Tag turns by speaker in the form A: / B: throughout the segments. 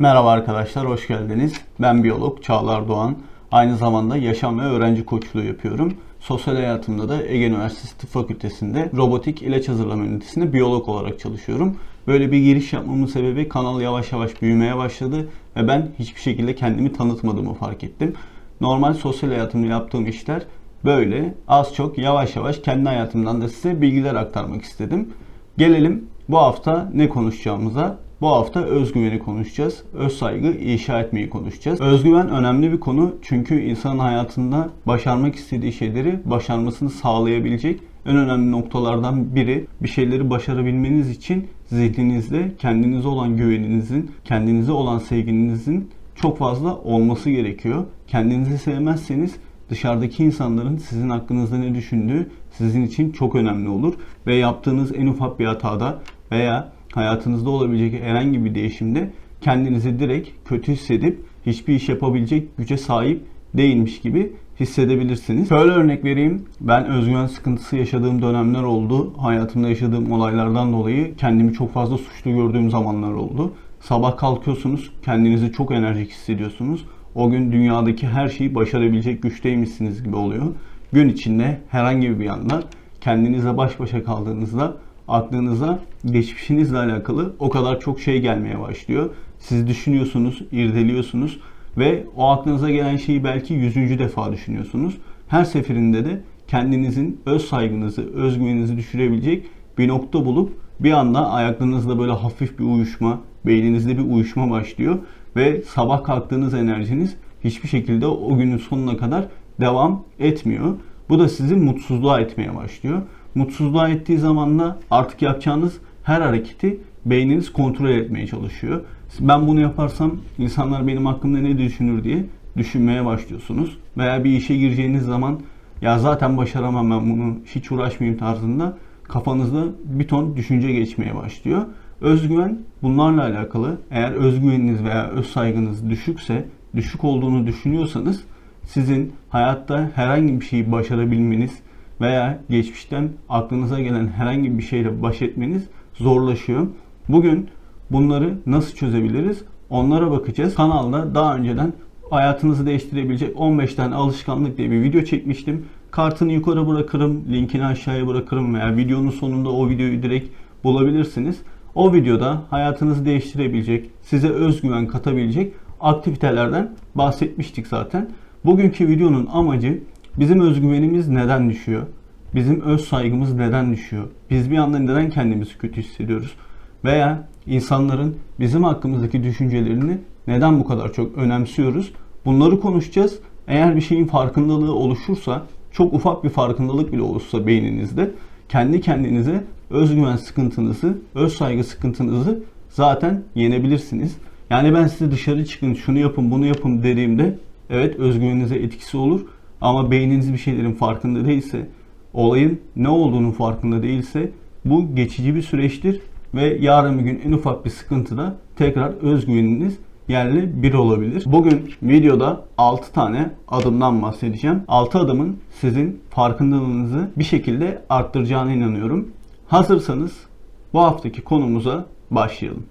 A: Merhaba arkadaşlar, hoş geldiniz. Ben biyolog Çağlar Doğan. Aynı zamanda yaşam ve öğrenci koçluğu yapıyorum. Sosyal hayatımda da Ege Üniversitesi Tıp Fakültesi'nde robotik ilaç hazırlama ünitesinde biyolog olarak çalışıyorum. Böyle bir giriş yapmamın sebebi kanal yavaş yavaş büyümeye başladı ve ben hiçbir şekilde kendimi tanıtmadığımı fark ettim. Normal sosyal hayatımda yaptığım işler böyle az çok yavaş yavaş kendi hayatımdan da size bilgiler aktarmak istedim. Gelelim bu hafta ne konuşacağımıza. Bu hafta özgüveni konuşacağız. Öz saygı inşa etmeyi konuşacağız. Özgüven önemli bir konu çünkü insanın hayatında başarmak istediği şeyleri başarmasını sağlayabilecek en önemli noktalardan biri. Bir şeyleri başarabilmeniz için zihninizde kendinize olan güveninizin, kendinize olan sevginizin çok fazla olması gerekiyor. Kendinizi sevmezseniz dışarıdaki insanların sizin hakkınızda ne düşündüğü sizin için çok önemli olur ve yaptığınız en ufak bir hatada veya hayatınızda olabilecek herhangi bir değişimde kendinizi direkt kötü hissedip hiçbir iş yapabilecek güce sahip değilmiş gibi hissedebilirsiniz. Şöyle örnek vereyim. Ben özgüven sıkıntısı yaşadığım dönemler oldu. Hayatımda yaşadığım olaylardan dolayı kendimi çok fazla suçlu gördüğüm zamanlar oldu. Sabah kalkıyorsunuz, kendinizi çok enerjik hissediyorsunuz. O gün dünyadaki her şeyi başarabilecek güçteymişsiniz gibi oluyor. Gün içinde herhangi bir anda kendinizle baş başa kaldığınızda aklınıza geçmişinizle alakalı o kadar çok şey gelmeye başlıyor. Siz düşünüyorsunuz, irdeliyorsunuz ve o aklınıza gelen şeyi belki yüzüncü defa düşünüyorsunuz. Her seferinde de kendinizin öz saygınızı, özgüveninizi düşürebilecek bir nokta bulup bir anda ayaklarınızda böyle hafif bir uyuşma, beyninizde bir uyuşma başlıyor ve sabah kalktığınız enerjiniz hiçbir şekilde o günün sonuna kadar devam etmiyor. Bu da sizi mutsuzluğa etmeye başlıyor. Mutsuzluğa ettiği zaman da artık yapacağınız her hareketi beyniniz kontrol etmeye çalışıyor. Ben bunu yaparsam insanlar benim hakkımda ne düşünür diye düşünmeye başlıyorsunuz. Veya bir işe gireceğiniz zaman ya zaten başaramam ben bunu hiç uğraşmayayım tarzında kafanızda bir ton düşünce geçmeye başlıyor. Özgüven bunlarla alakalı. Eğer özgüveniniz veya öz saygınız düşükse, düşük olduğunu düşünüyorsanız sizin hayatta herhangi bir şeyi başarabilmeniz veya geçmişten aklınıza gelen herhangi bir şeyle baş etmeniz zorlaşıyor. Bugün bunları nasıl çözebiliriz? Onlara bakacağız. Kanalda daha önceden hayatınızı değiştirebilecek 15 tane alışkanlık diye bir video çekmiştim. Kartını yukarı bırakırım, linkini aşağıya bırakırım veya videonun sonunda o videoyu direkt bulabilirsiniz. O videoda hayatınızı değiştirebilecek, size özgüven katabilecek aktivitelerden bahsetmiştik zaten. Bugünkü videonun amacı bizim özgüvenimiz neden düşüyor? Bizim öz saygımız neden düşüyor? Biz bir anda neden kendimizi kötü hissediyoruz? Veya insanların bizim hakkımızdaki düşüncelerini neden bu kadar çok önemsiyoruz? Bunları konuşacağız. Eğer bir şeyin farkındalığı oluşursa, çok ufak bir farkındalık bile olursa beyninizde kendi kendinize özgüven sıkıntınızı, öz saygı sıkıntınızı zaten yenebilirsiniz. Yani ben size dışarı çıkın, şunu yapın, bunu yapın dediğimde evet özgüveninize etkisi olur. Ama beyniniz bir şeylerin farkında değilse, olayın ne olduğunun farkında değilse bu geçici bir süreçtir ve yarın bir gün en ufak bir sıkıntıda tekrar özgüveniniz yerli bir olabilir. Bugün videoda 6 tane adımdan bahsedeceğim. 6 adımın sizin farkındalığınızı bir şekilde arttıracağına inanıyorum. Hazırsanız bu haftaki konumuza başlayalım.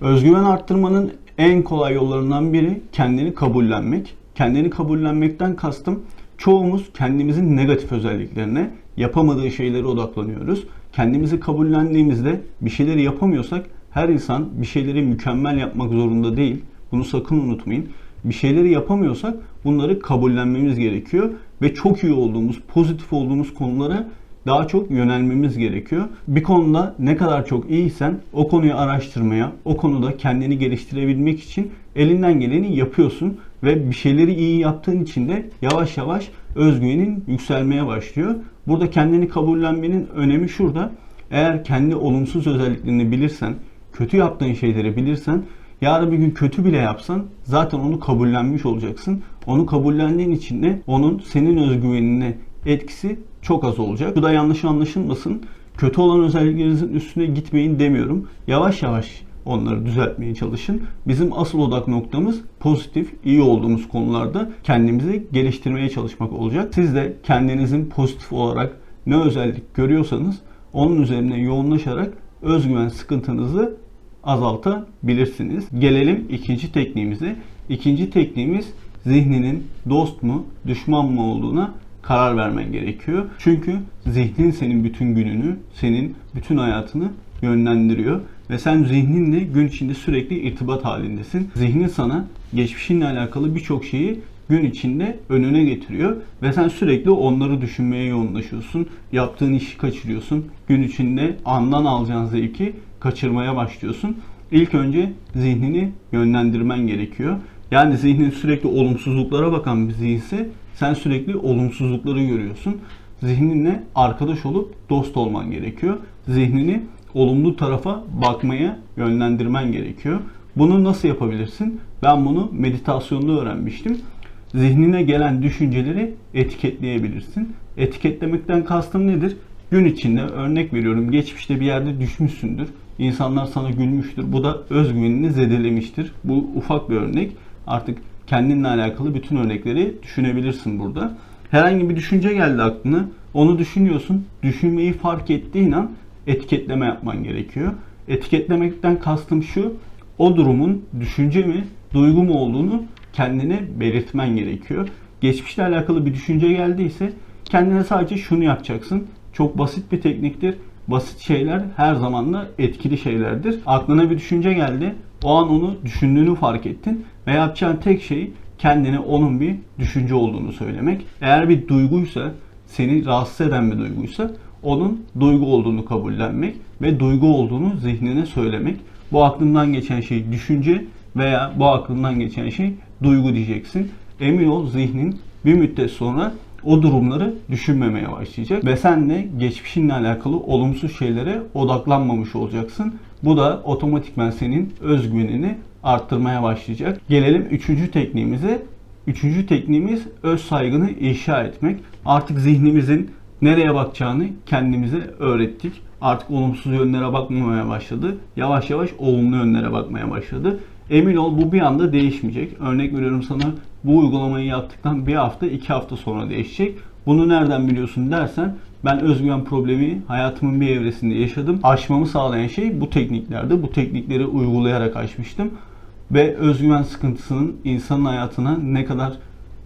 A: Özgüven arttırmanın en kolay yollarından biri kendini kabullenmek. Kendini kabullenmekten kastım çoğumuz kendimizin negatif özelliklerine, yapamadığı şeylere odaklanıyoruz. Kendimizi kabullendiğimizde bir şeyleri yapamıyorsak her insan bir şeyleri mükemmel yapmak zorunda değil. Bunu sakın unutmayın. Bir şeyleri yapamıyorsak bunları kabullenmemiz gerekiyor ve çok iyi olduğumuz, pozitif olduğumuz konulara daha çok yönelmemiz gerekiyor. Bir konuda ne kadar çok iyiysen o konuyu araştırmaya, o konuda kendini geliştirebilmek için elinden geleni yapıyorsun ve bir şeyleri iyi yaptığın için de yavaş yavaş özgüvenin yükselmeye başlıyor. Burada kendini kabullenmenin önemi şurada. Eğer kendi olumsuz özelliklerini bilirsen, kötü yaptığın şeyleri bilirsen, yarın bir gün kötü bile yapsan zaten onu kabullenmiş olacaksın. Onu kabullendiğin için de onun senin özgüvenine etkisi çok az olacak. Bu da yanlış anlaşılmasın. Kötü olan özelliklerinizin üstüne gitmeyin demiyorum. Yavaş yavaş onları düzeltmeye çalışın. Bizim asıl odak noktamız pozitif, iyi olduğumuz konularda kendimizi geliştirmeye çalışmak olacak. Siz de kendinizin pozitif olarak ne özellik görüyorsanız onun üzerine yoğunlaşarak özgüven sıkıntınızı azaltabilirsiniz. Gelelim ikinci tekniğimize. İkinci tekniğimiz zihninin dost mu, düşman mı olduğuna karar vermen gerekiyor. Çünkü zihnin senin bütün gününü, senin bütün hayatını yönlendiriyor ve sen zihninle gün içinde sürekli irtibat halindesin. Zihnin sana geçmişinle alakalı birçok şeyi gün içinde önüne getiriyor ve sen sürekli onları düşünmeye yoğunlaşıyorsun. Yaptığın işi kaçırıyorsun. Gün içinde andan alacağın zevki kaçırmaya başlıyorsun. İlk önce zihnini yönlendirmen gerekiyor. Yani zihnin sürekli olumsuzluklara bakan bir zihinse sen sürekli olumsuzlukları görüyorsun. Zihninle arkadaş olup dost olman gerekiyor. Zihnini olumlu tarafa bakmaya yönlendirmen gerekiyor. Bunu nasıl yapabilirsin? Ben bunu meditasyonda öğrenmiştim. Zihnine gelen düşünceleri etiketleyebilirsin. Etiketlemekten kastım nedir? Gün içinde örnek veriyorum geçmişte bir yerde düşmüşsündür. İnsanlar sana gülmüştür. Bu da özgüvenini zedelemiştir. Bu ufak bir örnek. Artık kendinle alakalı bütün örnekleri düşünebilirsin burada. Herhangi bir düşünce geldi aklına. Onu düşünüyorsun. Düşünmeyi fark ettiğin an etiketleme yapman gerekiyor. Etiketlemekten kastım şu. O durumun düşünce mi, duygu mu olduğunu kendine belirtmen gerekiyor. Geçmişle alakalı bir düşünce geldiyse kendine sadece şunu yapacaksın. Çok basit bir tekniktir. Basit şeyler her zaman da etkili şeylerdir. Aklına bir düşünce geldi. O an onu düşündüğünü fark ettin ve yapacağın tek şey kendine onun bir düşünce olduğunu söylemek. Eğer bir duyguysa, seni rahatsız eden bir duyguysa onun duygu olduğunu kabullenmek ve duygu olduğunu zihnine söylemek. Bu aklından geçen şey düşünce veya bu aklından geçen şey duygu diyeceksin. Emin ol zihnin bir müddet sonra o durumları düşünmemeye başlayacak ve sen de geçmişinle alakalı olumsuz şeylere odaklanmamış olacaksın. Bu da otomatikman senin özgüvenini arttırmaya başlayacak. Gelelim üçüncü tekniğimize. Üçüncü tekniğimiz öz saygını inşa etmek. Artık zihnimizin nereye bakacağını kendimize öğrettik. Artık olumsuz yönlere bakmamaya başladı. Yavaş yavaş olumlu yönlere bakmaya başladı. Emin ol bu bir anda değişmeyecek. Örnek veriyorum sana bu uygulamayı yaptıktan bir hafta iki hafta sonra değişecek. Bunu nereden biliyorsun dersen ben özgüven problemi hayatımın bir evresinde yaşadım. Aşmamı sağlayan şey bu tekniklerdi. Bu teknikleri uygulayarak aşmıştım. Ve özgüven sıkıntısının insanın hayatına ne kadar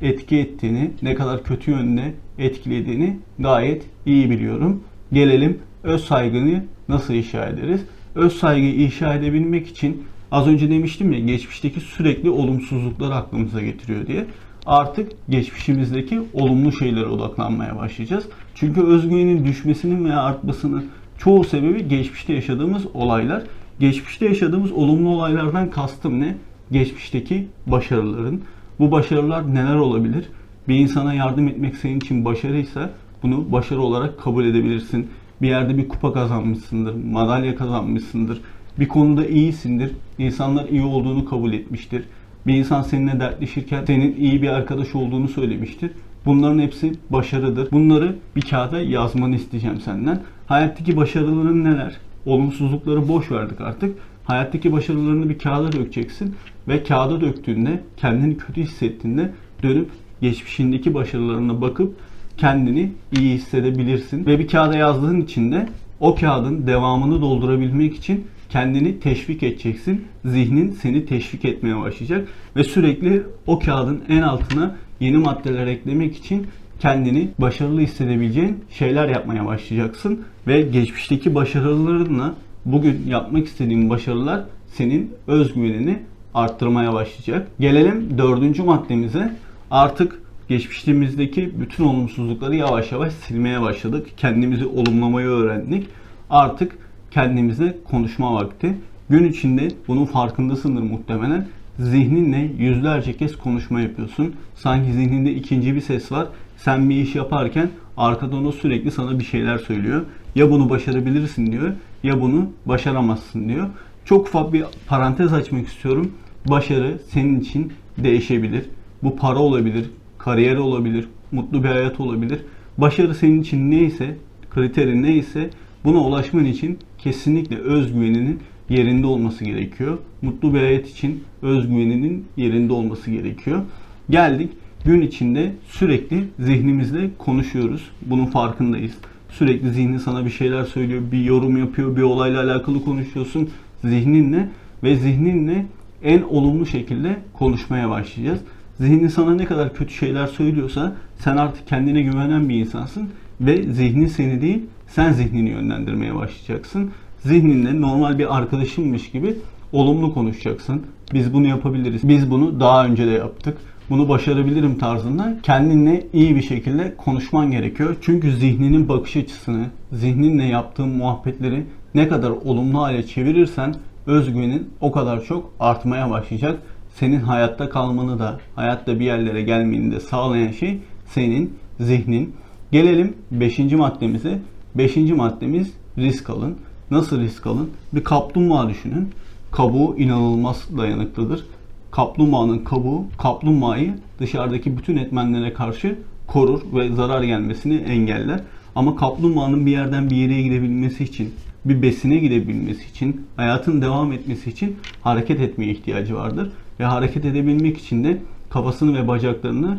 A: etki ettiğini, ne kadar kötü yönde etkilediğini gayet iyi biliyorum. Gelelim öz saygını nasıl inşa ederiz? Öz saygıyı inşa edebilmek için az önce demiştim ya geçmişteki sürekli olumsuzluklar aklımıza getiriyor diye. Artık geçmişimizdeki olumlu şeylere odaklanmaya başlayacağız. Çünkü özgüvenin düşmesinin veya artmasının çoğu sebebi geçmişte yaşadığımız olaylar. Geçmişte yaşadığımız olumlu olaylardan kastım ne? Geçmişteki başarıların. Bu başarılar neler olabilir? Bir insana yardım etmek senin için başarıysa bunu başarı olarak kabul edebilirsin. Bir yerde bir kupa kazanmışsındır, madalya kazanmışsındır. Bir konuda iyisindir. İnsanlar iyi olduğunu kabul etmiştir. Bir insan seninle dertleşirken senin iyi bir arkadaş olduğunu söylemiştir. Bunların hepsi başarıdır. Bunları bir kağıda yazmanı isteyeceğim senden. Hayattaki başarıların neler? Olumsuzlukları boş verdik artık. Hayattaki başarılarını bir kağıda dökeceksin ve kağıda döktüğünde kendini kötü hissettiğinde dönüp geçmişindeki başarılarına bakıp kendini iyi hissedebilirsin. Ve bir kağıda yazdığın için de o kağıdın devamını doldurabilmek için kendini teşvik edeceksin. Zihnin seni teşvik etmeye başlayacak ve sürekli o kağıdın en altına yeni maddeler eklemek için kendini başarılı hissedebileceğin şeyler yapmaya başlayacaksın ve geçmişteki başarılarınla bugün yapmak istediğin başarılar senin özgüvenini arttırmaya başlayacak. Gelelim dördüncü maddemize. Artık geçmişimizdeki bütün olumsuzlukları yavaş yavaş silmeye başladık. Kendimizi olumlamayı öğrendik. Artık kendimize konuşma vakti. Gün içinde bunun farkındasındır muhtemelen. Zihninle yüzlerce kez konuşma yapıyorsun. Sanki zihninde ikinci bir ses var. Sen bir iş yaparken arkadan o sürekli sana bir şeyler söylüyor. Ya bunu başarabilirsin diyor ya bunu başaramazsın diyor. Çok ufak bir parantez açmak istiyorum. Başarı senin için değişebilir. Bu para olabilir, kariyer olabilir, mutlu bir hayat olabilir. Başarı senin için neyse, kriterin neyse buna ulaşman için kesinlikle özgüveninin yerinde olması gerekiyor. Mutlu bir hayat için özgüveninin yerinde olması gerekiyor. Geldik gün içinde sürekli zihnimizle konuşuyoruz. Bunun farkındayız. Sürekli zihnin sana bir şeyler söylüyor, bir yorum yapıyor, bir olayla alakalı konuşuyorsun zihninle ve zihninle en olumlu şekilde konuşmaya başlayacağız. Zihnin sana ne kadar kötü şeyler söylüyorsa sen artık kendine güvenen bir insansın ve zihnin seni değil sen zihnini yönlendirmeye başlayacaksın. Zihninle normal bir arkadaşınmış gibi olumlu konuşacaksın. Biz bunu yapabiliriz. Biz bunu daha önce de yaptık. Bunu başarabilirim tarzında kendinle iyi bir şekilde konuşman gerekiyor. Çünkü zihninin bakış açısını, zihninle yaptığın muhabbetleri ne kadar olumlu hale çevirirsen özgüvenin o kadar çok artmaya başlayacak. Senin hayatta kalmanı da, hayatta bir yerlere gelmeni de sağlayan şey senin zihnin. Gelelim 5. maddemize. 5. maddemiz risk alın. Nasıl risk alın? Bir kaplumbağa düşünün. Kabuğu inanılmaz dayanıklıdır. Kaplumbağanın kabuğu kaplumbağayı dışarıdaki bütün etmenlere karşı korur ve zarar gelmesini engeller. Ama kaplumbağanın bir yerden bir yere gidebilmesi için, bir besine gidebilmesi için, hayatın devam etmesi için hareket etmeye ihtiyacı vardır. Ve hareket edebilmek için de kafasını ve bacaklarını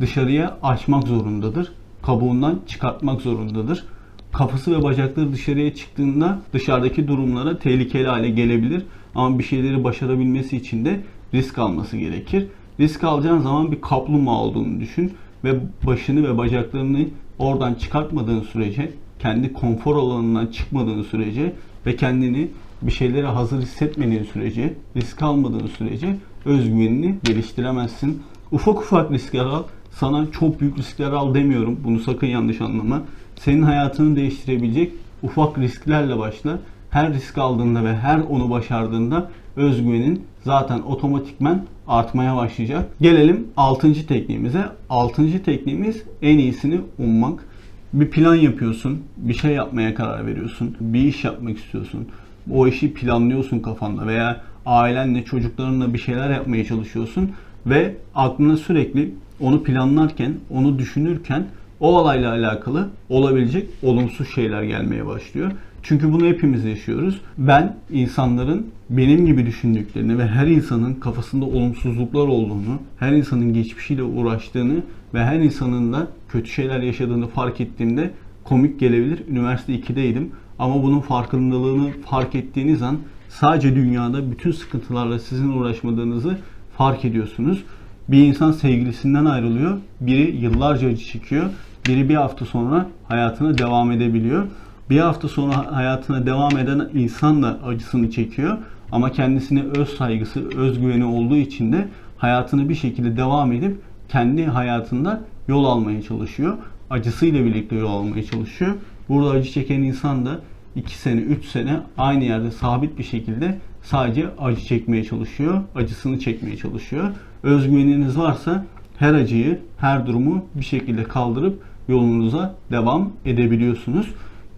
A: dışarıya açmak zorundadır. Kabuğundan çıkartmak zorundadır. Kafası ve bacakları dışarıya çıktığında dışarıdaki durumlara tehlikeli hale gelebilir. Ama bir şeyleri başarabilmesi için de risk alması gerekir. Risk alacağın zaman bir kaplumbağa olduğunu düşün ve başını ve bacaklarını oradan çıkartmadığın sürece, kendi konfor alanından çıkmadığın sürece ve kendini bir şeylere hazır hissetmediğin sürece, risk almadığın sürece özgüvenini geliştiremezsin. Ufak ufak riskler al. Sana çok büyük riskler al demiyorum. Bunu sakın yanlış anlama. Senin hayatını değiştirebilecek ufak risklerle başla. Her risk aldığında ve her onu başardığında özgüvenin zaten otomatikmen artmaya başlayacak. Gelelim 6. tekniğimize. 6. tekniğimiz en iyisini ummak. Bir plan yapıyorsun, bir şey yapmaya karar veriyorsun, bir iş yapmak istiyorsun. O işi planlıyorsun kafanda veya ailenle, çocuklarınla bir şeyler yapmaya çalışıyorsun ve aklına sürekli onu planlarken, onu düşünürken o olayla alakalı olabilecek olumsuz şeyler gelmeye başlıyor. Çünkü bunu hepimiz yaşıyoruz. Ben insanların benim gibi düşündüklerini ve her insanın kafasında olumsuzluklar olduğunu, her insanın geçmişiyle uğraştığını ve her insanın da kötü şeyler yaşadığını fark ettiğimde komik gelebilir. Üniversite 2'deydim ama bunun farkındalığını fark ettiğiniz an sadece dünyada bütün sıkıntılarla sizin uğraşmadığınızı fark ediyorsunuz. Bir insan sevgilisinden ayrılıyor. Biri yıllarca acı çekiyor. Biri bir hafta sonra hayatına devam edebiliyor. Bir hafta sonra hayatına devam eden insan da acısını çekiyor. Ama kendisine öz saygısı, özgüveni olduğu için de hayatını bir şekilde devam edip kendi hayatında yol almaya çalışıyor. Acısıyla birlikte yol almaya çalışıyor. Burada acı çeken insan da 2 sene, 3 sene aynı yerde sabit bir şekilde sadece acı çekmeye çalışıyor. Acısını çekmeye çalışıyor. Özgüveniniz varsa her acıyı, her durumu bir şekilde kaldırıp yolunuza devam edebiliyorsunuz.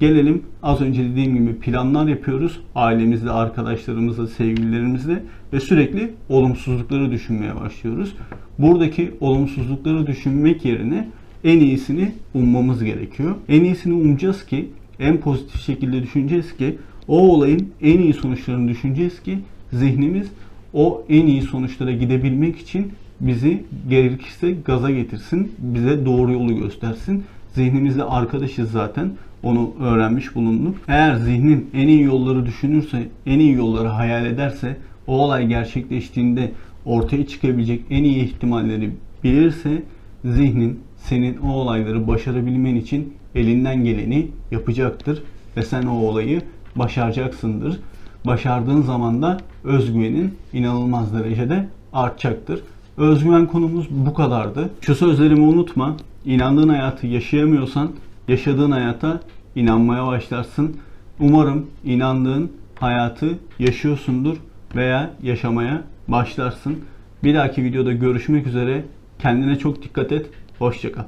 A: Gelelim az önce dediğim gibi planlar yapıyoruz. Ailemizle, arkadaşlarımızla, sevgililerimizle ve sürekli olumsuzlukları düşünmeye başlıyoruz. Buradaki olumsuzlukları düşünmek yerine en iyisini ummamız gerekiyor. En iyisini umacağız ki, en pozitif şekilde düşüneceğiz ki o olayın en iyi sonuçlarını düşüneceğiz ki zihnimiz o en iyi sonuçlara gidebilmek için bizi gerekirse gaza getirsin, bize doğru yolu göstersin. Zihnimizle arkadaşız zaten. Onu öğrenmiş bulunduk. Eğer zihnin en iyi yolları düşünürse, en iyi yolları hayal ederse, o olay gerçekleştiğinde ortaya çıkabilecek en iyi ihtimalleri bilirse zihnin senin o olayları başarabilmen için elinden geleni yapacaktır ve sen o olayı başaracaksındır. Başardığın zaman da özgüvenin inanılmaz derecede artacaktır. Özgüven konumuz bu kadardı. Şu sözlerimi unutma. İnandığın hayatı yaşayamıyorsan yaşadığın hayata inanmaya başlarsın. Umarım inandığın hayatı yaşıyorsundur veya yaşamaya başlarsın. Bir dahaki videoda görüşmek üzere. Kendine çok dikkat et. Hoşçakal.